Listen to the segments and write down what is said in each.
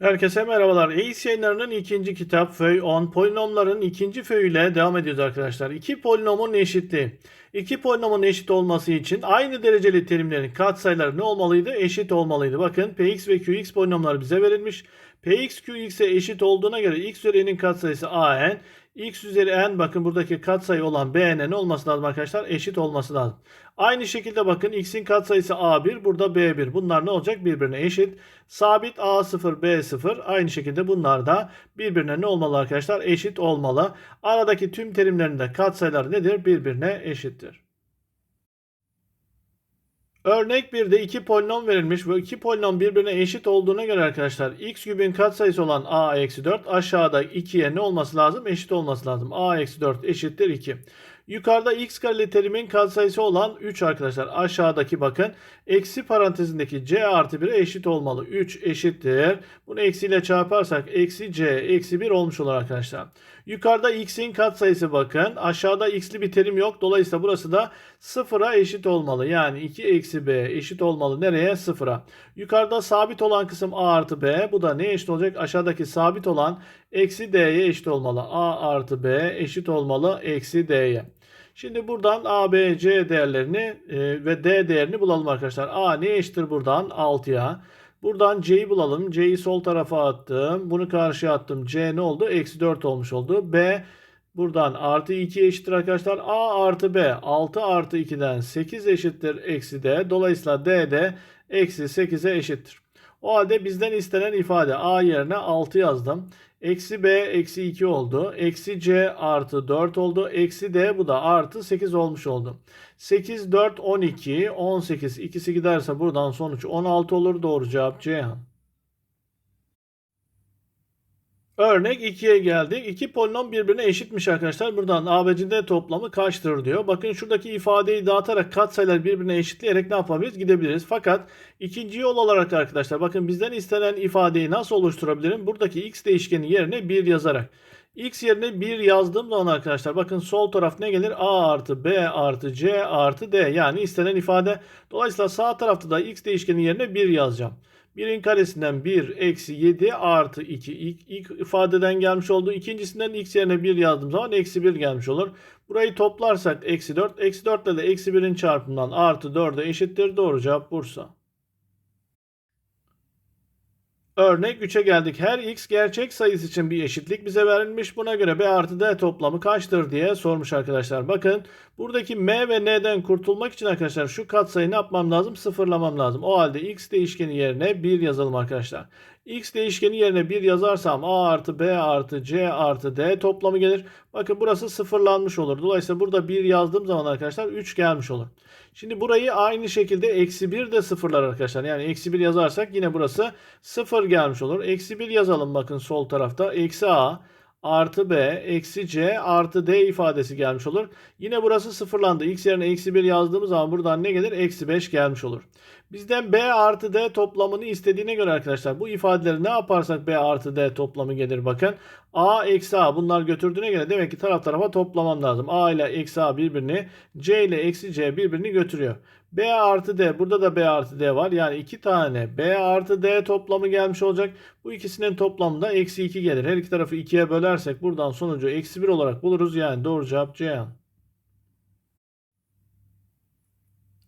Herkese merhabalar. ACE yayınlarının ikinci kitap Föy 10 polinomların ikinci föyüyle devam ediyoruz arkadaşlar. İki polinomun eşitliği. İki polinomun eşit olması için aynı dereceli terimlerin katsayıları ne olmalıydı? Eşit olmalıydı. Bakın Px ve Qx polinomları bize verilmiş. Px Qx'e eşit olduğuna göre x üzeri n'in katsayısı an, x üzeri n bakın buradaki katsayı olan bn ne olması lazım arkadaşlar? Eşit olması lazım. Aynı şekilde bakın x'in katsayısı a1 burada b1. Bunlar ne olacak? Birbirine eşit. Sabit a0 b0 aynı şekilde bunlar da birbirine ne olmalı arkadaşlar? Eşit olmalı. Aradaki tüm terimlerin de katsayıları nedir? Birbirine eşittir. Örnek 1'de iki polinom verilmiş ve iki polinom birbirine eşit olduğuna göre arkadaşlar x kübün katsayısı olan a eksi 4 aşağıda 2'ye ne olması lazım? Eşit olması lazım. a eksi 4 eşittir 2. Yukarıda x kareli terimin katsayısı olan 3 arkadaşlar. Aşağıdaki bakın eksi parantezindeki c artı 1'e eşit olmalı. 3 eşittir. Bunu eksiyle çarparsak eksi c eksi 1 olmuş olur arkadaşlar. Yukarıda x'in katsayısı bakın. Aşağıda x'li bir terim yok. Dolayısıyla burası da 0'a eşit olmalı. Yani 2 eksi b eşit olmalı. Nereye? 0'a. Yukarıda sabit olan kısım a artı b. Bu da neye eşit olacak? Aşağıdaki sabit olan eksi d'ye eşit olmalı. a artı b eşit olmalı eksi d'ye. Şimdi buradan A, B, C değerlerini e, ve D değerini bulalım arkadaşlar. A ne eşittir buradan? 6'ya. Buradan C'yi bulalım. C'yi sol tarafa attım. Bunu karşıya attım. C ne oldu? Eksi 4 olmuş oldu. B buradan artı 2 eşittir arkadaşlar. A artı B 6 artı 2'den 8 eşittir eksi D. Dolayısıyla D de eksi 8'e eşittir. O halde bizden istenen ifade A yerine 6 yazdım. Eksi B eksi 2 oldu. Eksi C artı 4 oldu. Eksi D bu da artı 8 olmuş oldu. 8, 4, 12, 18 ikisi giderse buradan sonuç 16 olur. Doğru cevap Ceyhan. Örnek 2'ye geldik. İki polinom birbirine eşitmiş arkadaşlar. Buradan ABCD toplamı kaçtır diyor. Bakın şuradaki ifadeyi dağıtarak katsayıları birbirine eşitleyerek ne yapabiliriz? Gidebiliriz. Fakat ikinci yol olarak arkadaşlar bakın bizden istenen ifadeyi nasıl oluşturabilirim? Buradaki x değişkeni yerine 1 yazarak. X yerine 1 yazdığım zaman arkadaşlar bakın sol taraf ne gelir? A artı B artı C artı D yani istenen ifade. Dolayısıyla sağ tarafta da x değişkeni yerine 1 yazacağım. 1'in karesinden 1 eksi 7 artı 2 ilk, ilk ifadeden gelmiş oldu. İkincisinden x yerine 1 yazdığım zaman eksi 1 gelmiş olur. Burayı toplarsak eksi 4. Eksi 4 ile de eksi 1'in çarpımından artı 4'e eşittir. Doğru cevap Bursa. Örnek 3'e geldik. Her x gerçek sayısı için bir eşitlik bize verilmiş. Buna göre b artı d toplamı kaçtır diye sormuş arkadaşlar. Bakın buradaki m ve n'den kurtulmak için arkadaşlar şu katsayı ne yapmam lazım? Sıfırlamam lazım. O halde x değişkeni yerine 1 yazalım arkadaşlar. X değişkeni yerine 1 yazarsam a artı b artı c artı d toplamı gelir. Bakın burası sıfırlanmış olur. Dolayısıyla burada 1 yazdığım zaman arkadaşlar 3 gelmiş olur. Şimdi burayı aynı şekilde eksi 1 de sıfırlar arkadaşlar. Yani eksi 1 yazarsak yine burası 0 gelmiş olur. Eksi 1 yazalım bakın sol tarafta. Eksi a artı b eksi c artı d ifadesi gelmiş olur. Yine burası sıfırlandı. x yerine eksi 1 yazdığımız zaman buradan ne gelir? Eksi 5 gelmiş olur. Bizden b artı d toplamını istediğine göre arkadaşlar bu ifadeleri ne yaparsak b artı d toplamı gelir bakın. a eksi a bunlar götürdüğüne göre demek ki taraf tarafa toplamam lazım. a ile eksi a birbirini c ile eksi c birbirini götürüyor. B artı D. Burada da B artı D var. Yani iki tane B artı D toplamı gelmiş olacak. Bu ikisinin toplamında eksi 2 gelir. Her iki tarafı 2'ye bölersek buradan sonucu eksi 1 olarak buluruz. Yani doğru cevap Ceyhan.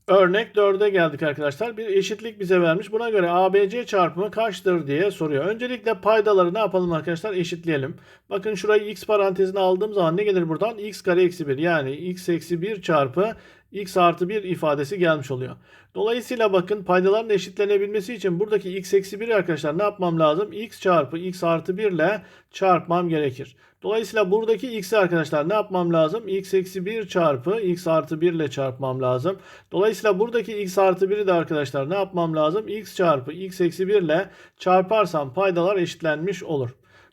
Örnek 4'e geldik arkadaşlar. Bir eşitlik bize vermiş. Buna göre ABC çarpımı kaçtır diye soruyor. Öncelikle paydaları ne yapalım arkadaşlar? Eşitleyelim. Bakın şurayı x parantezine aldığım zaman ne gelir buradan? x kare eksi 1 yani x eksi 1 çarpı x artı 1 ifadesi gelmiş oluyor. Dolayısıyla bakın paydaların eşitlenebilmesi için buradaki x eksi 1 arkadaşlar ne yapmam lazım? x çarpı x artı 1 ile çarpmam gerekir. Dolayısıyla buradaki x'i arkadaşlar ne yapmam lazım? x eksi 1 çarpı x artı 1 ile çarpmam lazım. Dolayısıyla buradaki x artı 1'i de arkadaşlar ne yapmam lazım? x çarpı x eksi 1 ile çarparsam paydalar eşitlenmiş olur.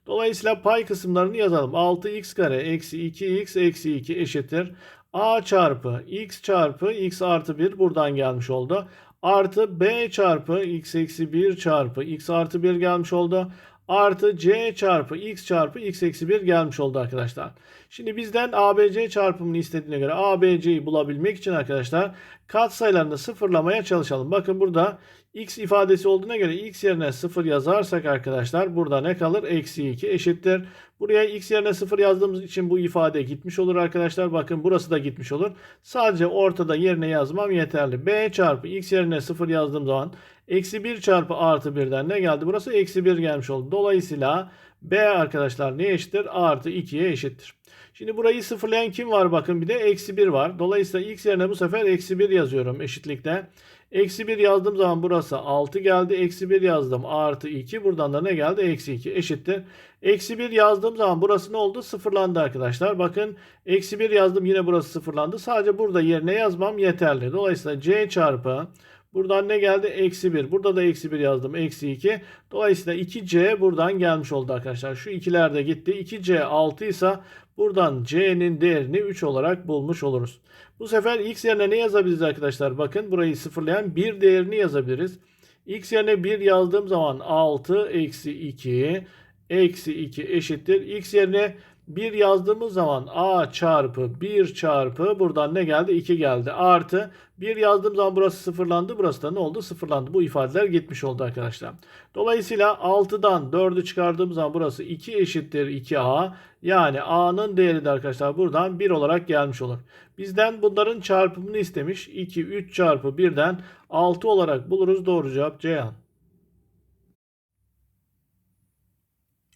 Dolayısıyla pay kısımlarını yazalım. 6x kare eksi 2x eksi 2 eşittir a çarpı x çarpı x artı 1 buradan gelmiş oldu. Artı b çarpı x eksi 1 çarpı x artı 1 gelmiş oldu. Artı c çarpı x çarpı x eksi 1 gelmiş oldu arkadaşlar. Şimdi bizden ABC çarpımını istediğine göre ABC'yi bulabilmek için arkadaşlar katsayılarını sıfırlamaya çalışalım. Bakın burada x ifadesi olduğuna göre x yerine 0 yazarsak arkadaşlar burada ne kalır? Eksi 2 eşittir. Buraya x yerine 0 yazdığımız için bu ifade gitmiş olur arkadaşlar. Bakın burası da gitmiş olur. Sadece ortada yerine yazmam yeterli. b çarpı x yerine 0 yazdığım zaman eksi 1 çarpı artı 1'den ne geldi? Burası eksi 1 gelmiş oldu. Dolayısıyla b arkadaşlar ne eşittir? Artı 2'ye eşittir. Şimdi burayı sıfırlayan kim var? Bakın bir de eksi 1 var. Dolayısıyla x yerine bu sefer eksi 1 yazıyorum eşitlikte. Eksi 1 yazdığım zaman burası 6 geldi. Eksi 1 yazdım artı 2. Buradan da ne geldi? Eksi 2 eşittir. Eksi 1 yazdığım zaman burası ne oldu? Sıfırlandı arkadaşlar. Bakın eksi 1 yazdım yine burası sıfırlandı. Sadece burada yerine yazmam yeterli. Dolayısıyla c çarpı Buradan ne geldi? Eksi 1. Burada da eksi 1 yazdım. Eksi 2. Dolayısıyla 2C buradan gelmiş oldu arkadaşlar. Şu ikiler de gitti. 2C 6 ise buradan C'nin değerini 3 olarak bulmuş oluruz. Bu sefer X yerine ne yazabiliriz arkadaşlar? Bakın burayı sıfırlayan 1 değerini yazabiliriz. X yerine 1 yazdığım zaman 6 eksi 2 eksi 2 eşittir. X yerine 1 yazdığımız zaman a çarpı 1 çarpı buradan ne geldi? 2 geldi. Artı 1 yazdığım zaman burası sıfırlandı. Burası da ne oldu? Sıfırlandı. Bu ifadeler gitmiş oldu arkadaşlar. Dolayısıyla 6'dan 4'ü çıkardığım zaman burası 2 eşittir 2a. Yani a'nın değeri de arkadaşlar buradan 1 olarak gelmiş olur. Bizden bunların çarpımını istemiş. 2, 3 çarpı 1'den 6 olarak buluruz. Doğru cevap Ceyhan.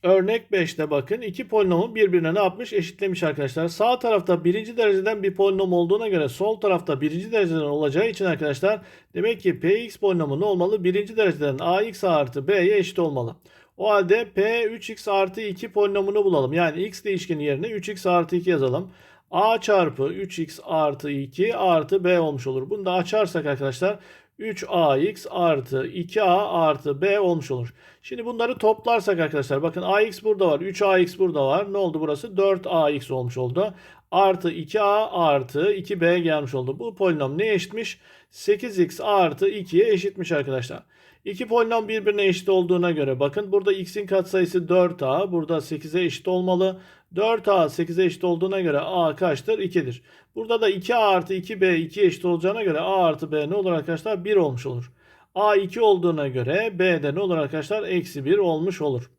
Örnek 5'te bakın iki polinomu birbirine ne yapmış? Eşitlemiş arkadaşlar. Sağ tarafta birinci dereceden bir polinom olduğuna göre sol tarafta birinci dereceden olacağı için arkadaşlar demek ki px polinomu ne olmalı? Birinci dereceden ax artı b'ye eşit olmalı. O halde p 3x artı 2 polinomunu bulalım. Yani x değişkeni yerine 3x artı 2 yazalım. a çarpı 3x artı 2 artı b olmuş olur. Bunu da açarsak arkadaşlar 3ax artı 2a artı b olmuş olur. Şimdi bunları toplarsak arkadaşlar bakın ax burada var 3ax burada var. Ne oldu burası? 4ax olmuş oldu. Artı 2a artı 2b gelmiş oldu. Bu polinom ne eşitmiş? 8x artı 2'ye eşitmiş arkadaşlar. İki polinom birbirine eşit olduğuna göre bakın burada x'in katsayısı 4a. Burada 8'e eşit olmalı. 4a 8'e eşit olduğuna göre a kaçtır? 2'dir. Burada da 2a artı 2b 2 eşit olacağına göre a artı b ne olur arkadaşlar? 1 olmuş olur. a 2 olduğuna göre b de ne olur arkadaşlar? Eksi 1 olmuş olur.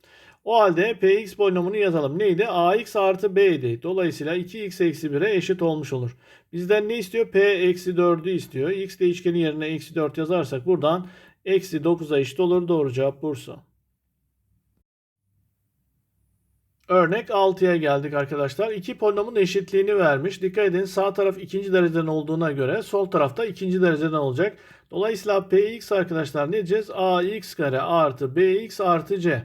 O halde px polinomunu yazalım. Neydi? ax artı b idi. Dolayısıyla 2x eksi 1'e eşit olmuş olur. Bizden ne istiyor? p eksi 4'ü istiyor. x değişkeni yerine eksi 4 yazarsak buradan eksi 9'a eşit olur. Doğru cevap Bursa. Örnek 6'ya geldik arkadaşlar. İki polinomun eşitliğini vermiş. Dikkat edin sağ taraf ikinci dereceden olduğuna göre sol tarafta ikinci dereceden olacak. Dolayısıyla px arkadaşlar ne diyeceğiz? ax kare artı bx artı c.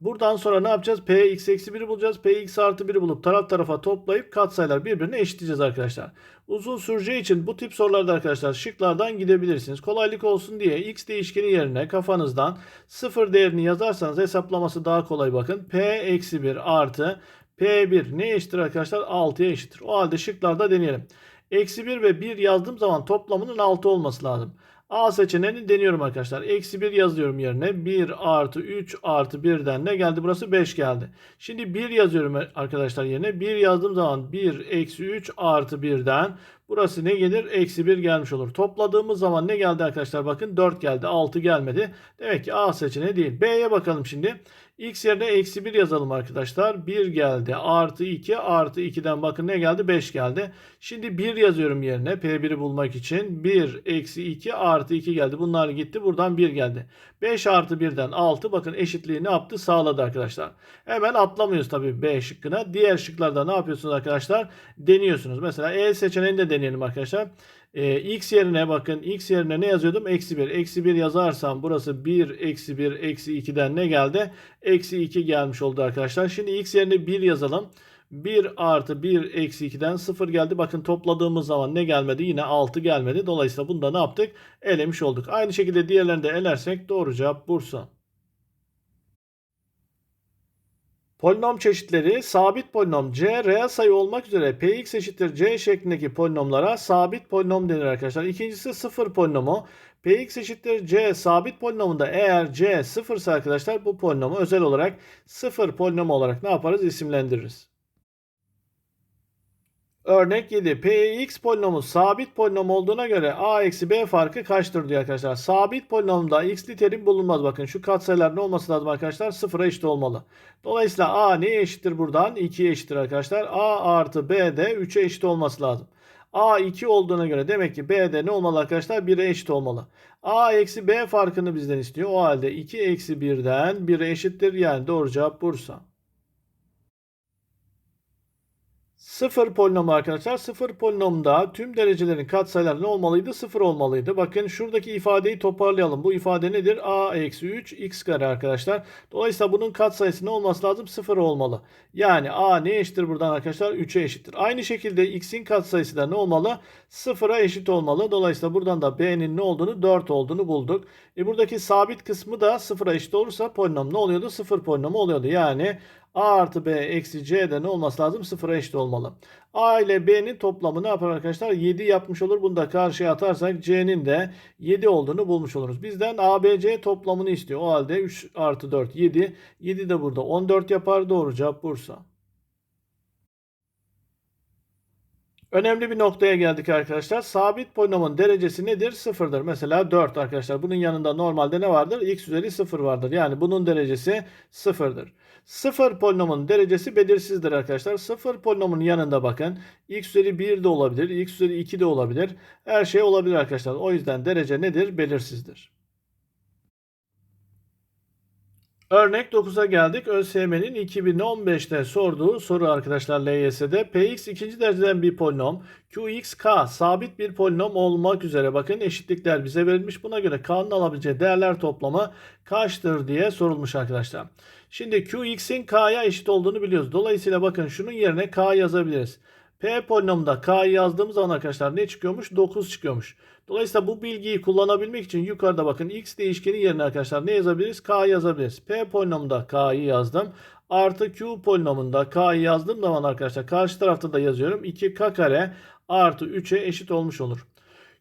Buradan sonra ne yapacağız? Px eksi 1'i bulacağız. Px artı 1'i bulup taraf tarafa toplayıp katsayılar birbirine eşitleyeceğiz arkadaşlar. Uzun süreceği için bu tip sorularda arkadaşlar şıklardan gidebilirsiniz. Kolaylık olsun diye x değişkeni yerine kafanızdan 0 değerini yazarsanız hesaplaması daha kolay bakın. P eksi 1 artı P1 ne eşittir arkadaşlar? 6'ya eşittir. O halde şıklarda deneyelim. Eksi 1 ve 1 yazdığım zaman toplamının 6 olması lazım. A seçeneğini deniyorum arkadaşlar. Eksi 1 yazıyorum yerine. 1 artı 3 artı 1'den ne geldi? Burası 5 geldi. Şimdi 1 yazıyorum arkadaşlar yerine. 1 yazdığım zaman 1 eksi 3 artı 1'den burası ne gelir? Eksi 1 gelmiş olur. Topladığımız zaman ne geldi arkadaşlar? Bakın 4 geldi. 6 gelmedi. Demek ki A seçeneği değil. B'ye bakalım şimdi. X yerine eksi 1 yazalım arkadaşlar. 1 geldi. Artı 2 artı 2'den bakın ne geldi? 5 geldi. Şimdi 1 yazıyorum yerine P1'i bulmak için. 1 eksi 2 artı 2 geldi. Bunlar gitti. Buradan 1 geldi. 5 artı 1'den 6 bakın eşitliği ne yaptı? Sağladı arkadaşlar. Hemen atlamıyoruz tabii B şıkkına. Diğer şıklarda ne yapıyorsunuz arkadaşlar? Deniyorsunuz. Mesela E seçeneğini de deneyelim arkadaşlar. Ee, x yerine bakın x yerine ne yazıyordum? Eksi 1. Eksi 1 yazarsam burası 1 eksi 1 eksi 2'den ne geldi? Eksi 2 gelmiş oldu arkadaşlar. Şimdi x yerine 1 yazalım. 1 artı 1 eksi 2'den 0 geldi. Bakın topladığımız zaman ne gelmedi? Yine 6 gelmedi. Dolayısıyla bunda ne yaptık? Elemiş olduk. Aynı şekilde diğerlerini de elersek doğru cevap Bursa. Polinom çeşitleri sabit polinom c reel sayı olmak üzere px eşittir c şeklindeki polinomlara sabit polinom denir arkadaşlar. İkincisi sıfır polinomu. px eşittir c sabit polinomunda eğer c sıfırsa arkadaşlar bu polinomu özel olarak sıfır polinomu olarak ne yaparız? isimlendiririz. Örnek 7. Px polinomu sabit polinom olduğuna göre a eksi b farkı kaçtır diyor arkadaşlar. Sabit polinomda x'li terim bulunmaz. Bakın şu katsayılar ne olması lazım arkadaşlar? Sıfıra eşit olmalı. Dolayısıyla a neye eşittir buradan? 2'ye eşittir arkadaşlar. a artı b de 3'e eşit olması lazım. a 2 olduğuna göre demek ki b de ne olmalı arkadaşlar? 1'e eşit olmalı. a eksi b farkını bizden istiyor. O halde 2 eksi 1'den 1'e eşittir. Yani doğru cevap Bursa. Sıfır polinomu arkadaşlar. Sıfır polinomda tüm derecelerin katsayıları ne olmalıydı? Sıfır olmalıydı. Bakın şuradaki ifadeyi toparlayalım. Bu ifade nedir? a eksi 3 x kare arkadaşlar. Dolayısıyla bunun katsayısı ne olması lazım? Sıfır olmalı. Yani a ne eşittir buradan arkadaşlar? 3'e eşittir. Aynı şekilde x'in katsayısı da ne olmalı? Sıfıra eşit olmalı. Dolayısıyla buradan da b'nin ne olduğunu 4 olduğunu bulduk. E buradaki sabit kısmı da sıfıra eşit olursa polinom ne oluyordu? Sıfır polinomu oluyordu. Yani A artı B eksi C'de ne olması lazım? Sıfıra eşit olmalı. A ile B'nin toplamı ne yapar arkadaşlar? 7 yapmış olur. Bunu da karşıya atarsak C'nin de 7 olduğunu bulmuş oluruz. Bizden ABC toplamını istiyor. O halde 3 artı 4 7. 7 de burada 14 yapar. Doğru cevap Bursa. Önemli bir noktaya geldik arkadaşlar. Sabit polinomun derecesi nedir? Sıfırdır. Mesela 4 arkadaşlar. Bunun yanında normalde ne vardır? X üzeri 0 vardır. Yani bunun derecesi sıfırdır. Sıfır polinomun derecesi belirsizdir arkadaşlar. Sıfır polinomun yanında bakın. X üzeri 1 de olabilir. X üzeri 2 de olabilir. Her şey olabilir arkadaşlar. O yüzden derece nedir? Belirsizdir. Örnek 9'a geldik. ÖSYM'nin 2015'te sorduğu soru arkadaşlar LYS'de. Px ikinci dereceden bir polinom. Qx k sabit bir polinom olmak üzere bakın eşitlikler bize verilmiş. Buna göre k'nın alabileceği değerler toplamı kaçtır diye sorulmuş arkadaşlar. Şimdi Qx'in k'ya eşit olduğunu biliyoruz. Dolayısıyla bakın şunun yerine k yazabiliriz. P polinomda k'yı yazdığımız zaman arkadaşlar ne çıkıyormuş? 9 çıkıyormuş. Dolayısıyla bu bilgiyi kullanabilmek için yukarıda bakın x değişkeni yerine arkadaşlar ne yazabiliriz? K yazabiliriz. P polinomunda k'yı yazdım. Artı q polinomunda k'yı yazdığım zaman arkadaşlar karşı tarafta da yazıyorum. 2k kare artı 3'e eşit olmuş olur.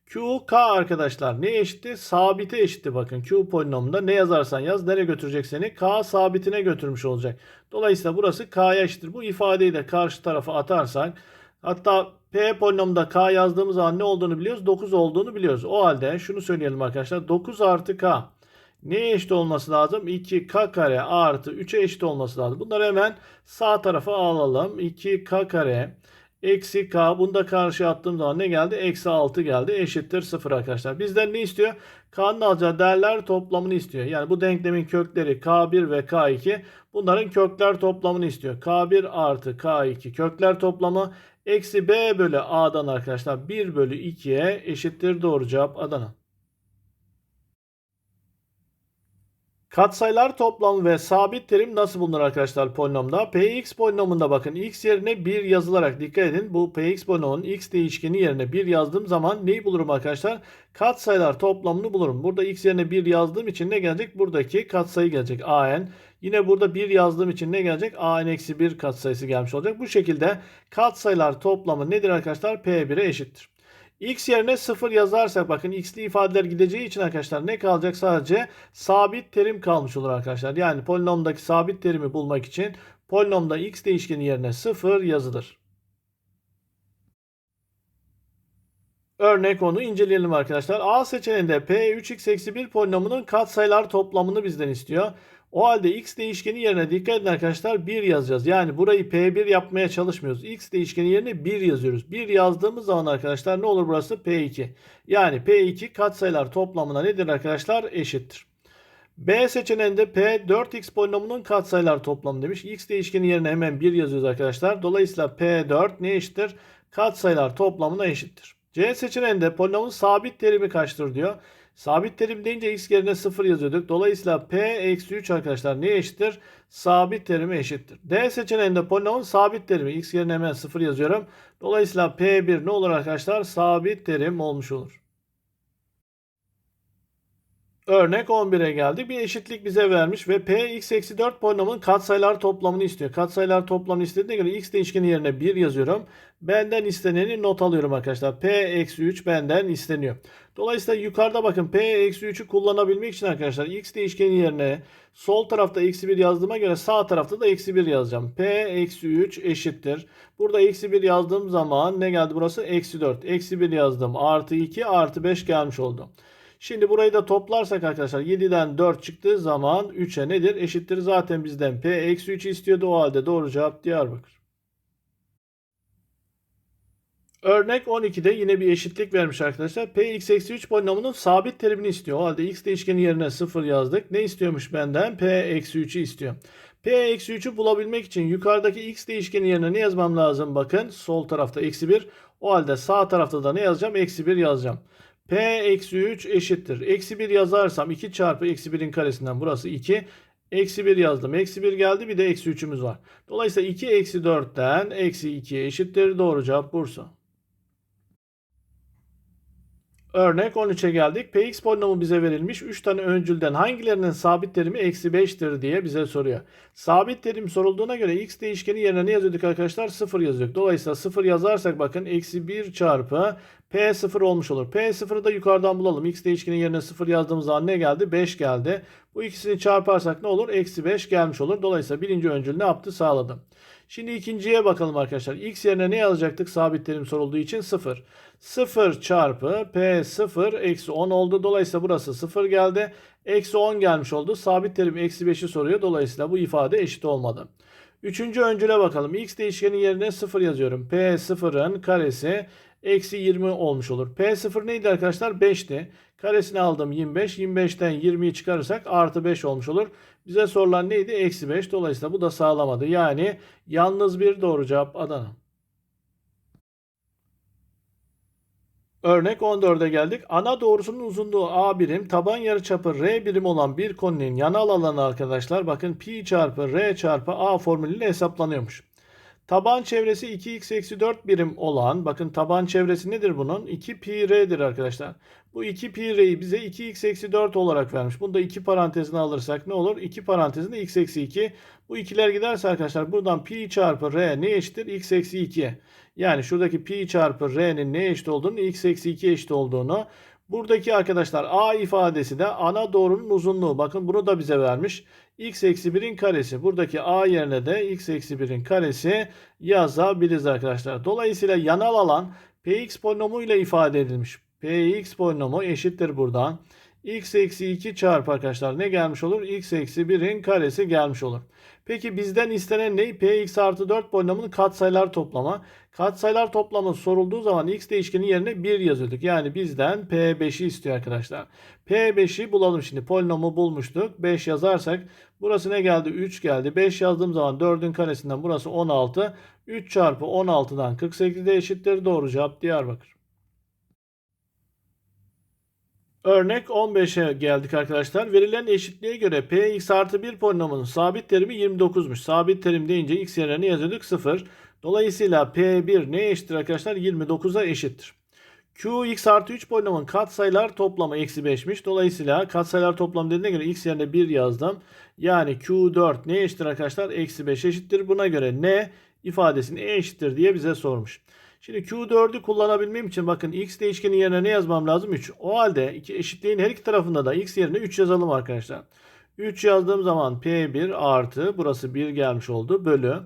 Q, K arkadaşlar ne eşitti? Sabite eşitti bakın. Q polinomunda ne yazarsan yaz nereye götürecek seni? K sabitine götürmüş olacak. Dolayısıyla burası K'ya eşittir. Bu ifadeyi de karşı tarafa atarsak hatta P polinomunda K yazdığımız zaman ne olduğunu biliyoruz? 9 olduğunu biliyoruz. O halde şunu söyleyelim arkadaşlar. 9 artı K neye eşit olması lazım? 2K kare artı 3'e eşit olması lazım. Bunları hemen sağ tarafa alalım. 2K kare Eksi k bunu da karşıya attığım zaman ne geldi? Eksi 6 geldi. Eşittir 0 arkadaşlar. Bizden ne istiyor? K'nın alacağı değerler toplamını istiyor. Yani bu denklemin kökleri K1 ve K2 bunların kökler toplamını istiyor. K1 artı K2 kökler toplamı eksi B bölü A'dan arkadaşlar 1 bölü 2'ye eşittir. Doğru cevap Adana. Katsayılar toplamı ve sabit terim nasıl bulunur arkadaşlar polinomda? Px polinomunda bakın x yerine 1 yazılarak dikkat edin. Bu Px polinomun x değişkeni yerine 1 yazdığım zaman neyi bulurum arkadaşlar? Katsayılar toplamını bulurum. Burada x yerine 1 yazdığım için ne gelecek? Buradaki katsayı gelecek. an. Yine burada 1 yazdığım için ne gelecek? an-1 katsayısı gelmiş olacak. Bu şekilde katsayılar toplamı nedir arkadaşlar? P1'e eşittir. X yerine 0 yazarsak bakın x'li ifadeler gideceği için arkadaşlar ne kalacak? Sadece sabit terim kalmış olur arkadaşlar. Yani polinomdaki sabit terimi bulmak için polinomda x değişkeni yerine 0 yazılır. Örnek onu inceleyelim arkadaşlar. A seçeneğinde P3x-1 polinomunun katsayılar toplamını bizden istiyor. O halde x değişkeni yerine dikkat edin arkadaşlar 1 yazacağız. Yani burayı P1 yapmaya çalışmıyoruz. x değişkeni yerine 1 yazıyoruz. 1 yazdığımız zaman arkadaşlar ne olur burası? P2. Yani P2 katsayılar toplamına nedir arkadaşlar? Eşittir. B seçeneğinde P 4x polinomunun katsayılar toplamı demiş. X değişkeni yerine hemen 1 yazıyoruz arkadaşlar. Dolayısıyla P4 ne eşittir? Katsayılar toplamına eşittir. C seçeneğinde polinomun sabit terimi kaçtır diyor. Sabit terim deyince x yerine 0 yazıyorduk. Dolayısıyla p eksi 3 arkadaşlar neye eşittir? Sabit terimi eşittir. D seçeneğinde polinomun sabit terimi x yerine hemen 0 yazıyorum. Dolayısıyla p1 ne olur arkadaşlar? Sabit terim olmuş olur. Örnek 11'e geldik. Bir eşitlik bize vermiş ve p x eksi 4 polinomun katsayılar toplamını istiyor. Katsayılar toplamını istediğine göre x değişkeni yerine 1 yazıyorum. Benden isteneni not alıyorum arkadaşlar. p eksi 3 benden isteniyor. Dolayısıyla yukarıda bakın p eksi 3'ü kullanabilmek için arkadaşlar x değişkeni yerine sol tarafta eksi 1 yazdığıma göre sağ tarafta da eksi 1 yazacağım. p eksi 3 eşittir. Burada eksi 1 yazdığım zaman ne geldi burası? Eksi 4. Eksi 1 yazdım. Artı 2 artı 5 gelmiş oldu. Şimdi burayı da toplarsak arkadaşlar 7'den 4 çıktığı zaman 3'e nedir? Eşittir. Zaten bizden P eksi 3 istiyordu. O halde doğru cevap Diyarbakır. Örnek 12'de yine bir eşitlik vermiş arkadaşlar. P x eksi 3 polinomunun sabit terimini istiyor. O halde x değişkeni yerine 0 yazdık. Ne istiyormuş benden? P eksi 3'ü istiyor. P eksi 3'ü bulabilmek için yukarıdaki x değişkeni yerine ne yazmam lazım? Bakın sol tarafta eksi 1. O halde sağ tarafta da ne yazacağım? Eksi 1 yazacağım. P eksi 3 eşittir. Eksi 1 yazarsam 2 çarpı eksi 1'in karesinden burası 2. Eksi 1 yazdım. Eksi 1 geldi bir de eksi 3'ümüz var. Dolayısıyla 2 eksi 4'ten eksi 2 eşittir. Doğru cevap Bursa. Örnek 13'e geldik. Px polinomu bize verilmiş. 3 tane öncülden hangilerinin sabit terimi eksi 5'tir diye bize soruyor. Sabit terim sorulduğuna göre x değişkeni yerine ne yazıyorduk arkadaşlar? 0 yazıyorduk. Dolayısıyla 0 yazarsak bakın eksi 1 çarpı P0 olmuş olur. P0'ı da yukarıdan bulalım. X değişkeni yerine 0 yazdığımız zaman ne geldi? 5 geldi. Bu ikisini çarparsak ne olur? Eksi 5 gelmiş olur. Dolayısıyla birinci öncül ne yaptı? Sağladı. Şimdi ikinciye bakalım arkadaşlar. X yerine ne yazacaktık? Sabit terim sorulduğu için 0. 0 çarpı P0 eksi 10 oldu. Dolayısıyla burası 0 geldi. Eksi 10 gelmiş oldu. Sabit terim eksi 5'i soruyor. Dolayısıyla bu ifade eşit olmadı. Üçüncü öncüle bakalım. X değişkenin yerine 0 yazıyorum. P0'ın karesi eksi 20 olmuş olur. P0 neydi arkadaşlar? 5'ti. Karesini aldım 25. 25'ten 20'yi çıkarırsak artı 5 olmuş olur. Bize sorulan neydi? Eksi 5. Dolayısıyla bu da sağlamadı. Yani yalnız bir doğru cevap Adana. Örnek 14'e geldik. Ana doğrusunun uzunluğu A birim, taban yarıçapı R birim olan bir koninin yanal alanı arkadaşlar bakın pi çarpı R çarpı A formülüyle hesaplanıyormuş. Taban çevresi 2x eksi 4 birim olan bakın taban çevresi nedir bunun? 2 pi r'dir arkadaşlar. Bu 2 pi r'yi bize 2x eksi 4 olarak vermiş. Bunu da 2 parantezine alırsak ne olur? 2 parantezinde x eksi 2. Bu ikiler giderse arkadaşlar buradan pi çarpı r ne eşittir? x eksi 2. Yani şuradaki pi çarpı r'nin ne eşit olduğunu x eksi 2 eşit olduğunu Buradaki arkadaşlar a ifadesi de ana doğrunun uzunluğu. Bakın bunu da bize vermiş. X eksi 1'in karesi. Buradaki a yerine de x eksi 1'in karesi yazabiliriz arkadaşlar. Dolayısıyla yanal alan px polinomu ile ifade edilmiş. px polinomu eşittir buradan. x eksi 2 çarpı arkadaşlar ne gelmiş olur? x eksi 1'in karesi gelmiş olur. Peki bizden istenen ne? Px artı 4 polinomunun katsayılar toplama. Katsayılar toplamı sorulduğu zaman x değişkeni yerine 1 yazıyorduk. Yani bizden P5'i istiyor arkadaşlar. P5'i bulalım şimdi. Polinomu bulmuştuk. 5 yazarsak burası ne geldi? 3 geldi. 5 yazdığım zaman 4'ün karesinden burası 16. 3 çarpı 16'dan 48 de eşittir. Doğru cevap Diyarbakır. Örnek 15'e geldik arkadaşlar. Verilen eşitliğe göre px artı 1 polinomunun sabit terimi 29'muş. Sabit terim deyince x yerine ne yazıyorduk? 0. Dolayısıyla P1 ne eşittir arkadaşlar? 29'a eşittir. Qx artı 3 polinomun katsayılar toplamı eksi 5'miş. Dolayısıyla katsayılar toplamı dediğine göre x yerine 1 yazdım. Yani Q4 ne eşittir arkadaşlar? Eksi 5 eşittir. Buna göre ne ifadesini e eşittir diye bize sormuş. Şimdi Q4'ü kullanabilmem için bakın x değişkeni yerine ne yazmam lazım? 3. O halde iki eşitliğin her iki tarafında da x yerine 3 yazalım arkadaşlar. 3 yazdığım zaman P1 artı burası 1 gelmiş oldu bölü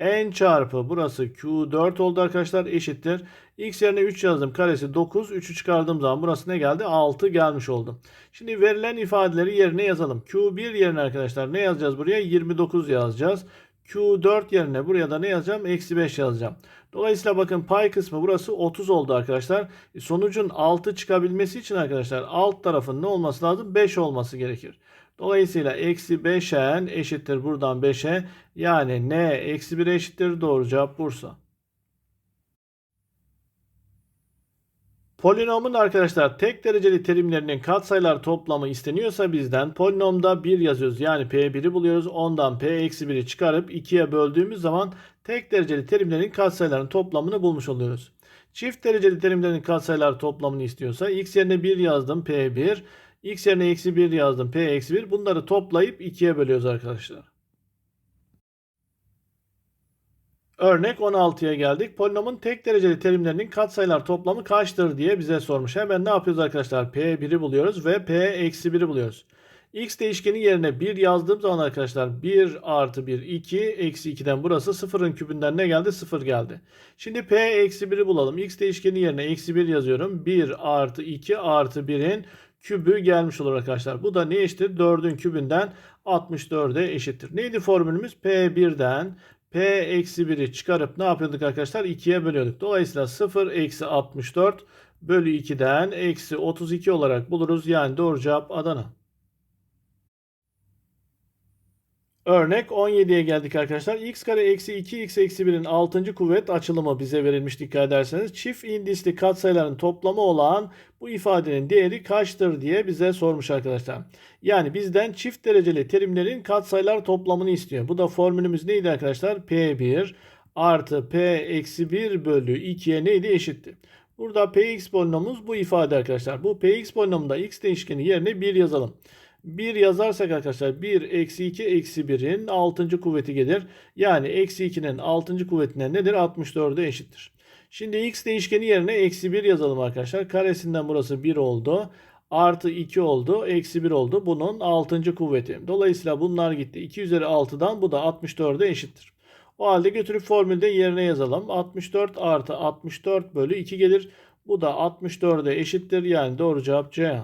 n çarpı burası q4 oldu arkadaşlar eşittir. x yerine 3 yazdım karesi 9 3'ü çıkardığım zaman burası ne geldi 6 gelmiş oldu. Şimdi verilen ifadeleri yerine yazalım. q1 yerine arkadaşlar ne yazacağız buraya 29 yazacağız. Q4 yerine buraya da ne yazacağım? Eksi 5 yazacağım. Dolayısıyla bakın pay kısmı burası 30 oldu arkadaşlar. E, sonucun 6 çıkabilmesi için arkadaşlar alt tarafın ne olması lazım? 5 olması gerekir. Dolayısıyla eksi 5n eşittir buradan 5'e. Yani n eksi 1 eşittir. Doğru cevap Bursa. Polinomun arkadaşlar tek dereceli terimlerinin katsayılar toplamı isteniyorsa bizden polinomda 1 yazıyoruz. Yani P1'i buluyoruz. Ondan P eksi 1'i çıkarıp 2'ye böldüğümüz zaman tek dereceli terimlerin katsayılarının toplamını bulmuş oluyoruz. Çift dereceli terimlerin katsayılar toplamını istiyorsa x yerine 1 yazdım P1. X yerine eksi 1 yazdım. P eksi 1. Bunları toplayıp 2'ye bölüyoruz arkadaşlar. Örnek 16'ya geldik. Polinomun tek dereceli terimlerinin katsayılar toplamı kaçtır diye bize sormuş. Hemen ne yapıyoruz arkadaşlar? P1'i buluyoruz ve P eksi 1'i buluyoruz. X değişkeni yerine 1 yazdığım zaman arkadaşlar 1 artı 1 2 eksi 2'den burası 0'ın kübünden ne geldi? 0 geldi. Şimdi P eksi 1'i bulalım. X değişkeni yerine eksi 1 yazıyorum. 1 artı 2 artı 1'in kübü gelmiş olur arkadaşlar. Bu da ne eşittir? 4'ün kübünden 64'e eşittir. Neydi formülümüz? P1'den P eksi 1'i çıkarıp ne yapıyorduk arkadaşlar? 2'ye bölüyorduk. Dolayısıyla 0 eksi 64 bölü 2'den eksi 32 olarak buluruz. Yani doğru cevap Adana. Örnek 17'ye geldik arkadaşlar. x kare eksi 2x eksi 1'in 6. kuvvet açılımı bize verilmiş dikkat ederseniz. Çift indisli katsayıların toplamı olan bu ifadenin değeri kaçtır diye bize sormuş arkadaşlar. Yani bizden çift dereceli terimlerin katsayılar toplamını istiyor. Bu da formülümüz neydi arkadaşlar? P1 artı P eksi 1 bölü 2'ye neydi eşitti. Burada Px polinomumuz bu ifade arkadaşlar. Bu Px polinomunda x değişkeni yerine 1 yazalım. 1 yazarsak arkadaşlar 1 eksi 2 eksi 1'in 6. kuvveti gelir. Yani eksi 2'nin 6. kuvvetine nedir? 64'e eşittir. Şimdi x değişkeni yerine eksi 1 yazalım arkadaşlar. Karesinden burası 1 oldu. Artı 2 oldu. Eksi 1 oldu. Bunun 6. kuvveti. Dolayısıyla bunlar gitti. 2 üzeri 6'dan bu da 64'e eşittir. O halde götürüp formülde yerine yazalım. 64 artı 64 bölü 2 gelir. Bu da 64'e eşittir. Yani doğru cevap C.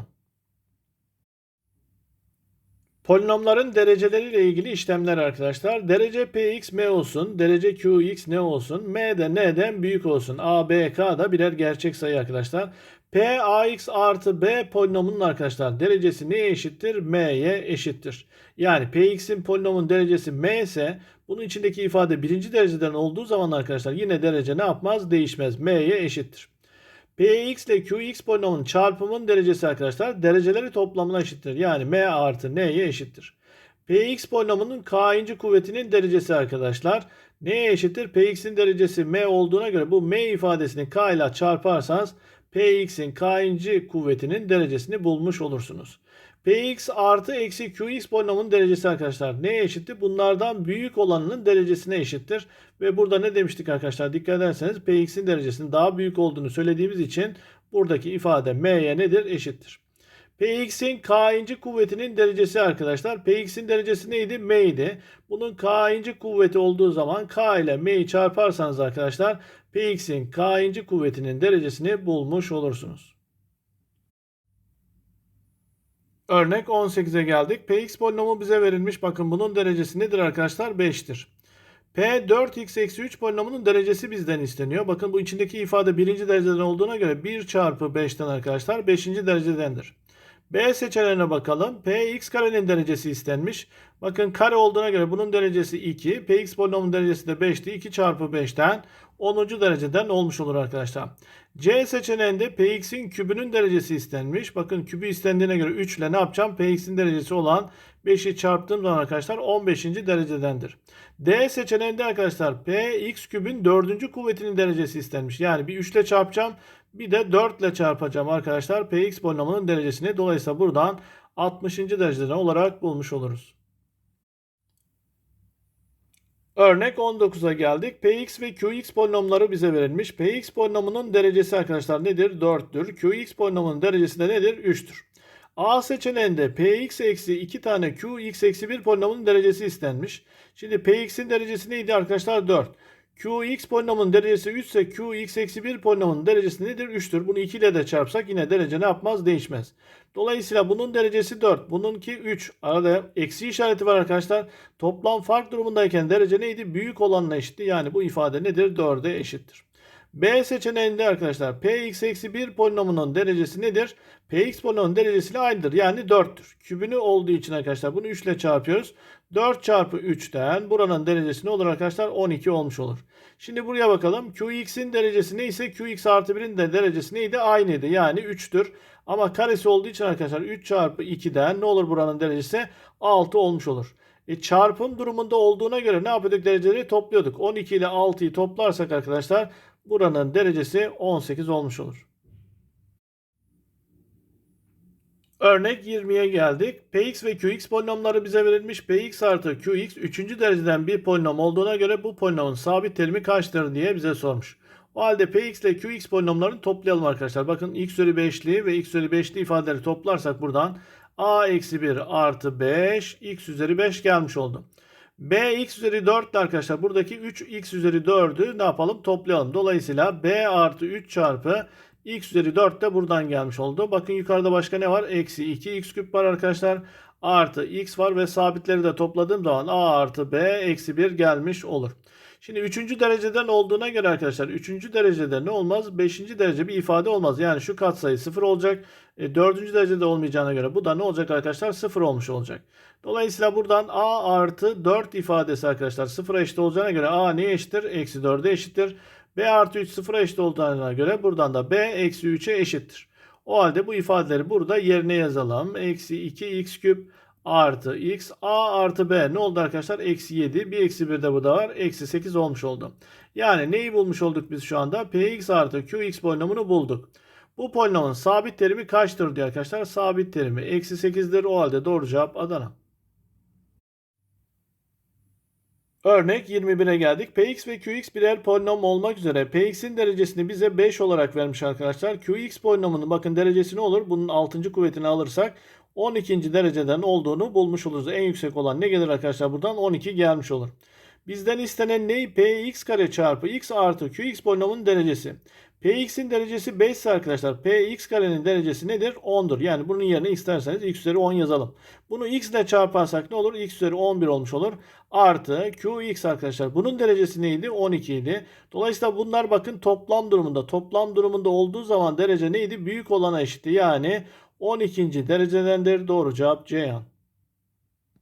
Polinomların dereceleriyle ilgili işlemler arkadaşlar. Derece px m olsun, derece qx ne olsun, m de n'den büyük olsun. a, b, k da birer gerçek sayı arkadaşlar. p ax artı b polinomunun arkadaşlar derecesi neye eşittir? m'ye eşittir. Yani px'in polinomun derecesi m ise bunun içindeki ifade birinci dereceden olduğu zaman arkadaşlar yine derece ne yapmaz? Değişmez. m'ye eşittir. Px ile Qx polinomunun çarpımın derecesi arkadaşlar dereceleri toplamına eşittir. Yani m artı n'ye eşittir. Px polinomunun k'inci kuvvetinin derecesi arkadaşlar neye eşittir? Px'in derecesi m olduğuna göre bu m ifadesini k ile çarparsanız Px'in k'inci kuvvetinin derecesini bulmuş olursunuz. Px artı eksi Qx polinomunun derecesi arkadaşlar neye eşittir? Bunlardan büyük olanının derecesine eşittir. Ve burada ne demiştik arkadaşlar? Dikkat ederseniz Px'in derecesinin daha büyük olduğunu söylediğimiz için buradaki ifade m'ye nedir? Eşittir. Px'in k'inci kuvvetinin derecesi arkadaşlar. Px'in derecesi neydi? M idi. Bunun k'inci kuvveti olduğu zaman k ile m'yi çarparsanız arkadaşlar Px'in k'inci kuvvetinin derecesini bulmuş olursunuz. Örnek 18'e geldik. Px polinomu bize verilmiş. Bakın bunun derecesi nedir arkadaşlar? 5'tir. P 4x eksi 3 polinomunun derecesi bizden isteniyor. Bakın bu içindeki ifade birinci dereceden olduğuna göre 1 çarpı 5'ten arkadaşlar 5. derecedendir. B seçeneğine bakalım. Px karenin derecesi istenmiş. Bakın kare olduğuna göre bunun derecesi 2. Px polinomun derecesi de 5'ti. 2 çarpı 5'ten 10. dereceden olmuş olur arkadaşlar. C seçeneğinde Px'in kübünün derecesi istenmiş. Bakın kübü istendiğine göre 3 ile ne yapacağım? Px'in derecesi olan 5'i çarptığım zaman arkadaşlar 15. derecedendir. D seçeneğinde arkadaşlar Px kübün 4. kuvvetinin derecesi istenmiş. Yani bir 3 ile çarpacağım. Bir de 4 ile çarpacağım arkadaşlar Px polinomunun derecesini. Dolayısıyla buradan 60. dereceden olarak bulmuş oluruz. Örnek 19'a geldik. Px ve Qx polinomları bize verilmiş. Px polinomunun derecesi arkadaşlar nedir? 4'tür. Qx polinomunun derecesi de nedir? 3'tür. A seçeneğinde Px eksi 2 tane Qx eksi 1 polinomunun derecesi istenmiş. Şimdi Px'in derecesi neydi arkadaşlar? 4. Qx polinomunun derecesi 3 ise Qx eksi 1 polinomunun derecesi nedir? 3'tür. Bunu 2 ile de çarpsak yine derece ne yapmaz? Değişmez. Dolayısıyla bunun derecesi 4. Bununki 3. Arada eksi işareti var arkadaşlar. Toplam fark durumundayken derece neydi? Büyük olanla eşitti. Yani bu ifade nedir? 4'e eşittir. B seçeneğinde arkadaşlar px eksi 1 polinomunun derecesi nedir? px polinomunun derecesiyle aynıdır. Yani 4'tür. Kübünü olduğu için arkadaşlar bunu 3 ile çarpıyoruz. 4 çarpı 3'ten buranın derecesi ne olur arkadaşlar? 12 olmuş olur. Şimdi buraya bakalım. Qx'in derecesi neyse Qx artı 1'in de derecesi neydi? Aynıydı. Yani 3'tür. Ama karesi olduğu için arkadaşlar 3 çarpı 2'den ne olur buranın derecesi? 6 olmuş olur. E, çarpım durumunda olduğuna göre ne yapıyorduk? Dereceleri topluyorduk. 12 ile 6'yı toplarsak arkadaşlar buranın derecesi 18 olmuş olur. Örnek 20'ye geldik. Px ve Qx polinomları bize verilmiş. Px artı Qx 3. dereceden bir polinom olduğuna göre bu polinomun sabit terimi kaçtır diye bize sormuş. O halde Px ile Qx polinomlarını toplayalım arkadaşlar. Bakın x üzeri 5'li ve x üzeri 5'li ifadeleri toplarsak buradan a eksi 1 artı 5 x üzeri 5 gelmiş oldu. b x üzeri 4 de arkadaşlar buradaki 3 x üzeri 4'ü ne yapalım toplayalım. Dolayısıyla b artı 3 çarpı x üzeri 4 de buradan gelmiş oldu. Bakın yukarıda başka ne var? Eksi 2 x küp var arkadaşlar. Artı x var ve sabitleri de topladığım zaman a artı b eksi 1 gelmiş olur. Şimdi 3. dereceden olduğuna göre arkadaşlar 3. derecede ne olmaz? 5. derece bir ifade olmaz. Yani şu katsayı 0 olacak. E, 4. derecede olmayacağına göre bu da ne olacak arkadaşlar? 0 olmuş olacak. Dolayısıyla buradan a artı 4 ifadesi arkadaşlar 0'a eşit olacağına göre a neye eşittir? Eksi 4'e eşittir. B artı 3 0'a eşit olacağına göre buradan da b eksi 3'e eşittir. O halde bu ifadeleri burada yerine yazalım. Eksi 2x küp artı x a artı b ne oldu arkadaşlar? Eksi 7 bir eksi 1 de bu da var. Eksi 8 olmuş oldu. Yani neyi bulmuş olduk biz şu anda? px artı qx polinomunu bulduk. Bu polinomun sabit terimi kaçtır diyor arkadaşlar? Sabit terimi eksi 8'dir. O halde doğru cevap Adana. Örnek 21'e geldik. Px ve Qx birer polinom olmak üzere Px'in derecesini bize 5 olarak vermiş arkadaşlar. Qx polinomunun bakın derecesi ne olur? Bunun 6. kuvvetini alırsak 12. dereceden olduğunu bulmuş oluruz. En yüksek olan ne gelir arkadaşlar? Buradan 12 gelmiş olur. Bizden istenen ne? Px kare çarpı x artı Qx polinomunun derecesi. Px'in derecesi 5 ise arkadaşlar Px karenin derecesi nedir? 10'dur. Yani bunun yerine isterseniz x üzeri 10 yazalım. Bunu x ile çarparsak ne olur? x üzeri 11 olmuş olur. Artı Qx arkadaşlar. Bunun derecesi neydi? 12 idi. Dolayısıyla bunlar bakın toplam durumunda. Toplam durumunda olduğu zaman derece neydi? Büyük olana eşitti. Yani 12. derecedendir. Doğru cevap Ceyhan.